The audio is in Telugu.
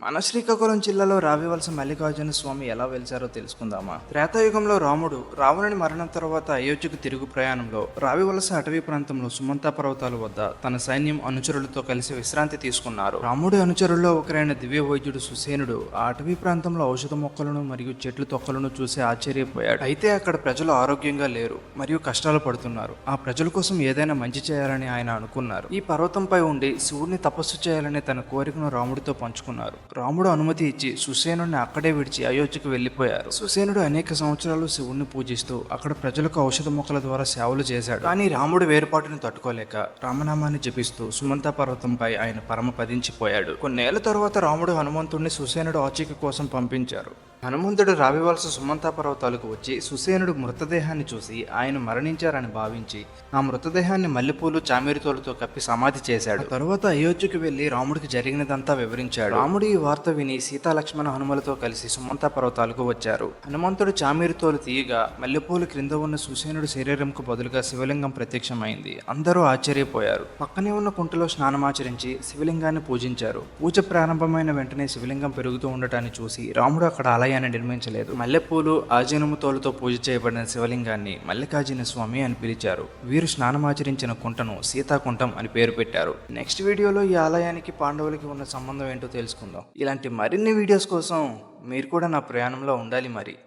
మన శ్రీకాకుళం జిల్లాలో రావివలస మల్లికార్జున స్వామి ఎలా వెలిచారో తెలుసుకుందామా? త్రేతాయుగంలో రాముడు రావణుని మరణం తర్వాత అయోధ్యకు తిరుగు ప్రయాణంలో రావివలస అటవీ ప్రాంతంలో సుమంత పర్వతాల వద్ద తన సైన్యం అనుచరులతో కలిసి విశ్రాంతి తీసుకున్నారు. రాముడి అనుచరుల్లో ఒకరైన దివ్య వైద్యుడు సుసేనుడు ఆ అటవీ ప్రాంతంలో ఔషధ మొక్కలను మరియు చెట్లు తొక్కలను చూసి ఆశ్చర్యపోయాడు. అయితే అక్కడ ప్రజలు ఆరోగ్యంగా లేరు మరియు కష్టాలు పడుతున్నారు. ఆ ప్రజల కోసం ఏదైనా మంచి చేయాలని ఆయన అనుకున్నారు. ఈ పర్వతంపై ఉండి శివుడిని తపస్సు చేయాలనే తన కోరికను రాముడితో పంచుకున్నారు. రాముడు అనుమతి ఇచ్చి సుసేనుడిని అక్కడే విడిచి అయోధ్యకు వెళ్ళిపోయారు సుసేనుడు అనేక సంవత్సరాలు శివుణ్ణి పూజిస్తూ అక్కడ ప్రజలకు ఔషధ మొక్కల ద్వారా సేవలు చేశాడు. కానీ రాముడు వేరుపాటును తట్టుకోలేక రామనామాన్ని జపిస్తూ సుమంత పర్వతంపై ఆయన పరమ పదించిపోయాడు. కొన్నేళ్ళ తరువాత రాముడు హనుమంతుడిని సుసేనుడు ఆచూకీ కోసం పంపించారు. హనుమంతుడు రావివలస సుమంత పర్వతాలకు వచ్చి సుసేనుడు మృతదేహాన్ని చూసి ఆయన మరణించారని భావించి ఆ మృతదేహాన్ని మల్లెపూలు చామేరితోలతో కప్పి సమాధి చేశాడు. తరువాత అయోధ్యకు వెళ్ళి రాముడికి జరిగినదంతా వివరించాడు. రాముడు ఈ వార్త విని సీతాలక్ష్మణ హనుమలతో కలిసి సుమంత పర్వతాలకు వచ్చారు. హనుమంతుడు చామీరుతోలు తీయగా మల్లెపూలు క్రింద ఉన్న సుసేనుడు శరీరంకు బదులుగా శివలింగం ప్రత్యక్షమైంది. అందరూ ఆశ్చర్యపోయారు. పక్కనే ఉన్న కుంటలో స్నానమాచరించి శివలింగాన్ని పూజించారు. పూజ ప్రారంభమైన వెంటనే శివలింగం పెరుగుతూ ఉండటాన్ని చూసి రాముడు అక్కడ ఆలయాన్ని నిర్మించలేదు. మల్లెపూలు ఆజనముతోలతో పూజ చేయబడిన శివలింగాన్ని మల్లికార్జున స్వామి అని పిలిచారు. వీరు స్నానమాచరించిన కుంటను సీతాకుంఠం అని పేరు పెట్టారు. నెక్స్ట్ వీడియోలో ఈ ఆలయానికి పాండవులకి ఉన్న సంబంధం ఏంటో తెలుసుకుందాం. ఇలాంటి మరిన్ని వీడియోస్ కోసం మీరు కూడా నా ప్రయాణంలో ఉండాలి మరి.